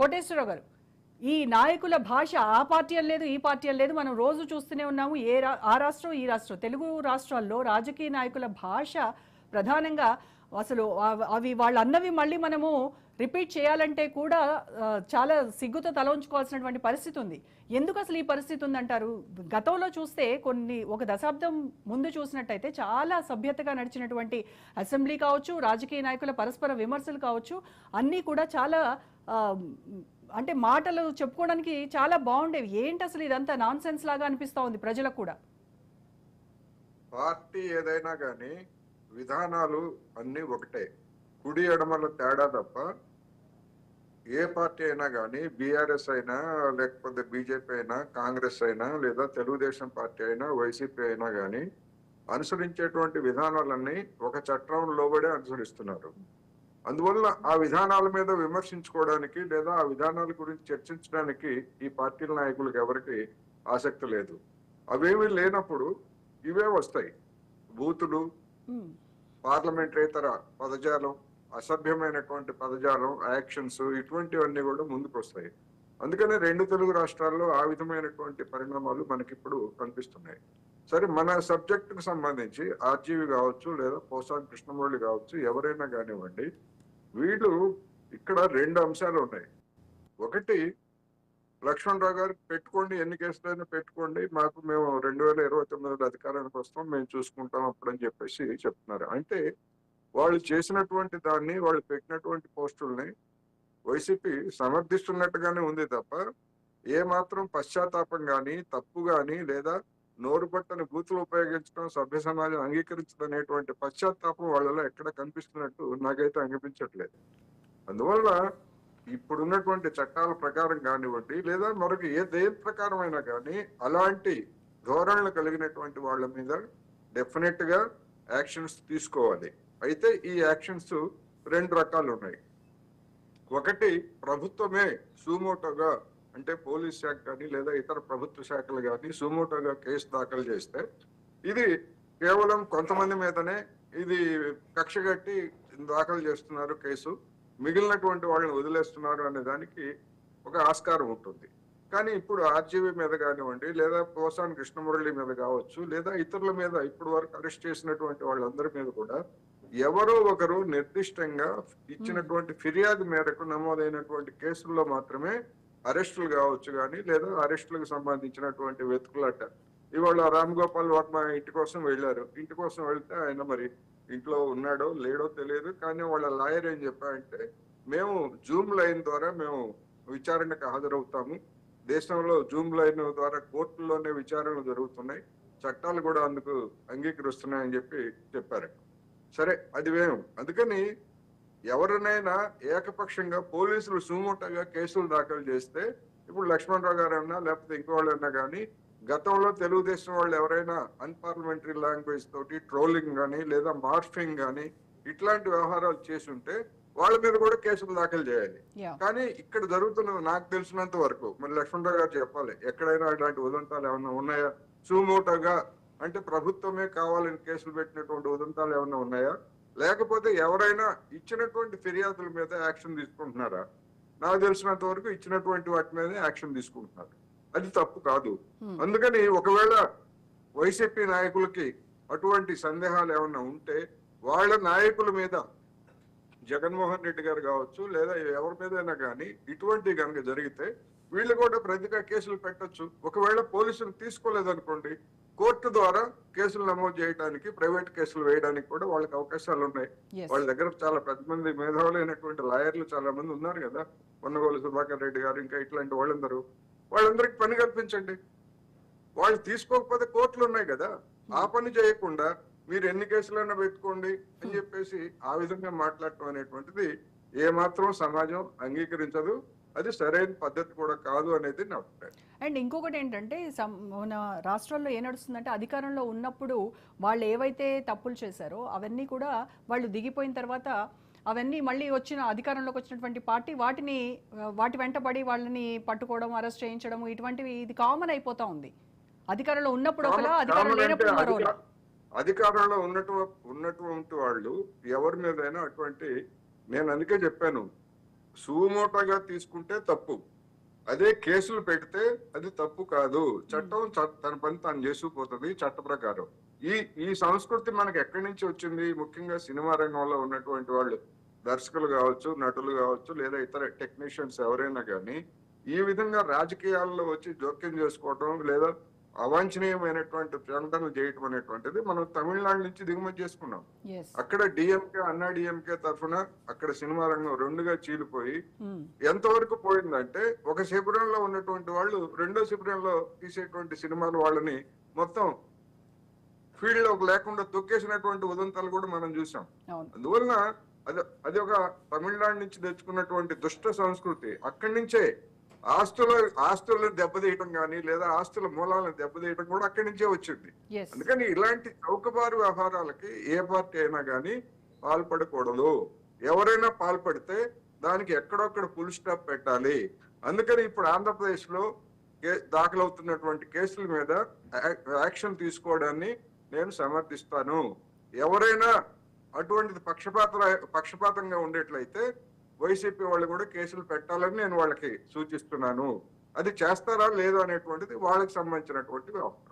కోటేశ్వరరావు గారు ఈ నాయకుల భాష ఆ పార్టీ లేదు ఈ పార్టీ లేదు మనం రోజు చూస్తూనే ఉన్నాము. ఏ రా ఆ రాష్ట్రం ఈ రాష్ట్రం తెలుగు రాష్ట్రాల్లో రాజకీయ నాయకుల భాష ప్రధానంగా అసలు అవి వాళ్ళు అన్నవి మళ్ళీ మనము రిపీట్ చేయాలంటే కూడా చాలా సిగ్గుతో తల ఉంచుకోవాల్సినటువంటి పరిస్థితి ఉంది. ఎందుకు అసలు ఈ పరిస్థితి ఉందంటారు? గతంలో చూస్తే కొన్ని ఒక దశాబ్దం ముందు చూసినట్టయితే చాలా సభ్యతగా నడిచినటువంటి అసెంబ్లీ కావచ్చు రాజకీయ నాయకుల పరస్పర విమర్శలు కావచ్చు అన్నీ కూడా చాలా అంటే మాటలు చెప్పుకోవడానికి చాలా బాగుండేవి. ఏంటి అసలు ఇదంతా నాన్ సెన్స్ లాగా అనిపిస్తా ఉంది ప్రజలకు కూడా? పార్టీ ఏదైనా కానీ విధానాలు అన్ని ఒకటే. కుడి ఎడమల తేడా తప్ప ఏ పార్టీ అయినా కానీ బీఆర్ఎస్ అయినా లేకపోతే బీజేపీ అయినా కాంగ్రెస్ అయినా లేదా తెలుగుదేశం పార్టీ అయినా వైసీపీ అయినా కానీ అనుసరించేటువంటి విధానాలన్నీ ఒక చట్టం లోబడే అనుసరిస్తున్నారు. అందువల్ల ఆ విధానాల మీద విమర్శించుకోవడానికి లేదా ఆ విధానాల గురించి చర్చించడానికి ఈ పార్టీల నాయకులకు ఎవరికి ఆసక్తి లేదు. అవేమీ లేనప్పుడు ఇవే వస్తాయి. బూతులు పార్లమెంటరేతర పదజాలం అసభ్యమైనటువంటి పదజాలం యాక్షన్స్ ఇటువంటివన్నీ కూడా ముందుకు వస్తాయి అందుకనే రెండు తెలుగు రాష్ట్రాల్లో ఆ విధమైనటువంటి పరిణామాలు మనకిప్పుడు కనిపిస్తున్నాయి. సరే మన సబ్జెక్ట్కు సంబంధించి ఆర్జీవి కావచ్చు లేదా పోసాని కృష్ణమురళి కావచ్చు ఎవరైనా కానివ్వండి వీళ్ళు ఇక్కడ రెండు అంశాలు ఉన్నాయి. ఒకటి లక్ష్మణ్ రావు గారు పెట్టుకోండి ఎన్ని కేసులైనా పెట్టుకోండి మాకు మేము రెండు వేల ఇరవై తొమ్మిదిలో అధికారానికి వస్తాం మేము చూసుకుంటాం అప్పుడని చెప్పేసి చెప్తున్నారు. అంటే వాళ్ళు చేసినటువంటి దాన్ని వాళ్ళు పెట్టినటువంటి పోస్టుల్ని వైసీపీ సమర్థిస్తున్నట్టుగానే ఉంది తప్ప ఏ మాత్రం పశ్చాత్తాపం కానీ తప్పు కానీ లేదా నోరు పట్టని బూతులు ఉపయోగించడం సభ్య సమాజం అంగీకరించదనేటువంటి పశ్చాత్తాపం వాళ్ళలో ఎక్కడ కనిపిస్తున్నట్టు నాకైతే అనిపించట్లేదు. అందువల్ల ఇప్పుడున్నటువంటి చట్టాల ప్రకారం కానివ్వండి లేదా మరొక ఏ దేని ప్రకారమైనా కానీ అలాంటి ధోరణులు కలిగినటువంటి వాళ్ళ మీద డెఫినెట్గా యాక్షన్స్ తీసుకోవాలి. అయితే ఈ యాక్షన్స్ రెండు రకాలు ఉన్నాయి ఒకటి ప్రభుత్వమే సుమోటోగా అంటే పోలీస్ శాఖ కానీ లేదా ఇతర ప్రభుత్వ శాఖలు కానీ సుమోటోగా కేసు దాఖలు చేస్తే ఇది కేవలం కొంతమంది మీదనే ఇది కక్ష కట్టి దాఖలు చేస్తున్నారు కేసు. మిగిలినటువంటి వాళ్ళని వదిలేస్తున్నారు అనే దానికి ఒక ఆస్కారం ఉంటుంది. కానీ ఇప్పుడు ఆర్జీవీ మీద కానివ్వండి లేదా పోసాన్ కృష్ణమురళి మీద కావచ్చు లేదా ఇతరుల మీద ఇప్పటి వరకు అరెస్ట్ చేసినటువంటి వాళ్ళందరి మీద కూడా ఎవరో ఒకరు నిర్దిష్టంగా ఇచ్చినటువంటి ఫిర్యాదు మేరకు నమోదైనటువంటి కేసుల్లో మాత్రమే అరెస్టులు కావచ్చు కానీ లేదా అరెస్టులకు సంబంధించినటువంటి వెతుకులాట. ఇవాళ రామ్ గోపాల్ వర్మ ఇంటి కోసం వెళ్ళారు. ఇంటి కోసం వెళ్తే ఆయన మరి ఇంట్లో ఉన్నాడో లేడో తెలియదు. కానీ వాళ్ళ లాయర్ ఏం చెప్పారంటే మేము జూమ్ లైన్ ద్వారా మేము విచారణకు హాజరవుతాము. దేశంలో జూమ్ లైన్ ద్వారా కోర్టుల్లోనే విచారణలు జరుగుతున్నాయి. చట్టాలు కూడా అందుకు అంగీకరిస్తున్నాయని చెప్పి చెప్పారు. సరే అది వేం అందుకని ఎవరినైనా ఏకపక్షంగా పోలీసులు సుమోటగా కేసులు దాఖలు చేస్తే ఇప్పుడు లక్ష్మణరావు గారు అన్నా లేకపోతే ఇంకో వాళ్ళన్నా కానీ గతంలో తెలుగుదేశం వాళ్ళు ఎవరైనా అన్పార్లమెంటరీ లాంగ్వేజ్ తోటి ట్రోలింగ్ కానీ లేదా మార్ఫింగ్ కానీ ఇట్లాంటి వ్యవహారాలు చేసి ఉంటే వాళ్ళ మీద కూడా కేసులు దాఖలు చేయాలి. కానీ ఇక్కడ జరుగుతున్నది నాకు తెలిసినంత వరకు మరి లక్ష్మణరావు గారు చెప్పాలి ఎక్కడైనా ఇలాంటి ఉదంతాలు ఏమైనా ఉన్నాయా? సుమోటోగా అంటే ప్రభుత్వమే కావాలని కేసులు పెట్టినటువంటి ఉదంతాలు ఏమైనా ఉన్నాయా? లేకపోతే ఎవరైనా ఇచ్చినటువంటి ఫిర్యాదుల మీద యాక్షన్ తీసుకుంటున్నారా? నాకు తెలిసినంత వరకు ఇచ్చినటువంటి వాటి మీద యాక్షన్ తీసుకుంటున్నారు. అది తప్పు కాదు. అందుకని ఒకవేళ వైసీపీ నాయకులకి అటువంటి సందేహాలు ఏమైనా ఉంటే వాళ్ళ నాయకుల మీద జగన్మోహన్ రెడ్డి గారు కావచ్చు లేదా ఎవరి మీదైనా కానీ ఇటువంటి కనుక జరిగితే వీళ్ళు కూడా ప్రతిగా కేసులు పెట్టొచ్చు. ఒకవేళ పోలీసులు తీసుకోలేదనుకోండి కోర్టు ద్వారా కేసులు నమోదు చేయడానికి ప్రైవేట్ కేసులు వేయడానికి కూడా వాళ్ళకి అవకాశాలు ఉన్నాయి. వాళ్ళ దగ్గర చాలా పెద్ద మంది మేధావులైనటువంటి లాయర్లు చాలా మంది ఉన్నారు కదా. పొన్నగోలు సుధాకర్ రెడ్డి గారు ఇంకా ఇట్లాంటి వాళ్ళందరూ. వాళ్ళందరికి పని కల్పించండి. వాళ్ళు తీసుకోకపోతే కోర్టులు ఉన్నాయి కదా. ఆ పని చేయకుండా మీరు ఎన్ని కేసులైనా పెట్టుకోండి అని చెప్పేసి ఆ విధంగా మాట్లాడటం అనేటువంటిది ఏ మాత్రం సమాజం అంగీకరించదు. అది సరైన పద్ధతి కూడా కాదు అనేది నా అభిప్రాయం. అండ్ ఇంకొకటి ఏంటంటే మన రాష్ట్రాల్లో ఏ నడుస్తుందంటే అధికారంలో ఉన్నప్పుడు వాళ్ళు ఏవైతే తప్పులు చేశారో అవన్నీ కూడా వాళ్ళు దిగిపోయిన తర్వాత అవన్నీ మళ్ళీ వచ్చిన అధికారంలోకి వచ్చినటువంటి పార్టీ వాటిని వాటి వెంటబడి వాళ్ళని పట్టుకోవడం అరెస్ట్ చేయించడం ఇటువంటివి ఇది కామన్ అయిపోతా ఉంది. అధికారంలో ఉన్నప్పుడు ఒకలా అధికారం లేనప్పుడు అధికారంలో ఉన్నటు ఉన్నటువంటి వాళ్ళు ఎవరి మీదైనా అటువంటి నేను అందుకే చెప్పాను సుమోటోగా తీసుకుంటే తప్పు. అదే కేసులు పెడితే అది తప్పు కాదు. చట్టం తన పని తాను చేసుకుపోతుంది చట్ట ప్రకారం. ఈ ఈ సంస్కృతి మనకి ఎక్కడి నుంచి వచ్చింది? ముఖ్యంగా సినిమా రంగంలో ఉన్నటువంటి వాళ్ళు దర్శకులు కావచ్చు నటులు కావచ్చు లేదా ఇతర టెక్నీషియన్స్ ఎవరైనా కానీ ఈ విధంగా రాజకీయాల్లో వచ్చి జోక్యం చేసుకోవటం లేదా అవాంఛనీయమైనటువంటి ప్రకటనలు చేయటం అనేటువంటిది మనం తమిళనాడు నుంచి దిగుమతి చేసుకున్నాం. అక్కడ డిఎంకే అన్నా డిఎంకే తరఫున అక్కడ సినిమా రంగం రెండుగా చీలిపోయి ఎంతవరకు పోయిందంటే ఒక శిబిరంలో ఉన్నటువంటి వాళ్ళు రెండో శిబిరంలో తీసేటువంటి సినిమాలు వాళ్ళని మొత్తం ఫీల్డ్లో లేకుండా తొక్కేసినటువంటి ఉదంతాలు కూడా మనం చూసాం. అందువలన అది అది ఒక తమిళనాడు నుంచి తెచ్చుకున్నటువంటి దుష్ట సంస్కృతి. అక్కడి నుంచే ఆస్తుల ఆస్తులను దెబ్బతీయటం కానీ లేదా ఆస్తుల మూలాలను దెబ్బతీయటం కూడా అక్కడి నుంచే వచ్చింది. అందుకని ఇలాంటి చౌకబారు వ్యవహారాలకి ఏ పార్టీ అయినా కానీ పాల్పడకూడదు. ఎవరైనా పాల్పడితే దానికి ఎక్కడొక్కడ ఫుల్ స్టాప్ పెట్టాలి. అందుకని ఇప్పుడు ఆంధ్రప్రదేశ్లో దాఖలవుతున్నటువంటి కేసుల మీద యాక్షన్ తీసుకోవడాన్ని నేను సమర్థిస్తాను. ఎవరైనా అటువంటిది పక్షపాత పక్షపాతంగా ఉండేట్లయితే వైసీపీ వాళ్ళు కూడా కేసులు పెట్టాలని నేను వాళ్ళకి సూచిస్తున్నాను. అది చేస్తారా లేదా అనేటువంటిది వాళ్ళకి సంబంధించినటువంటి వ్యవహారం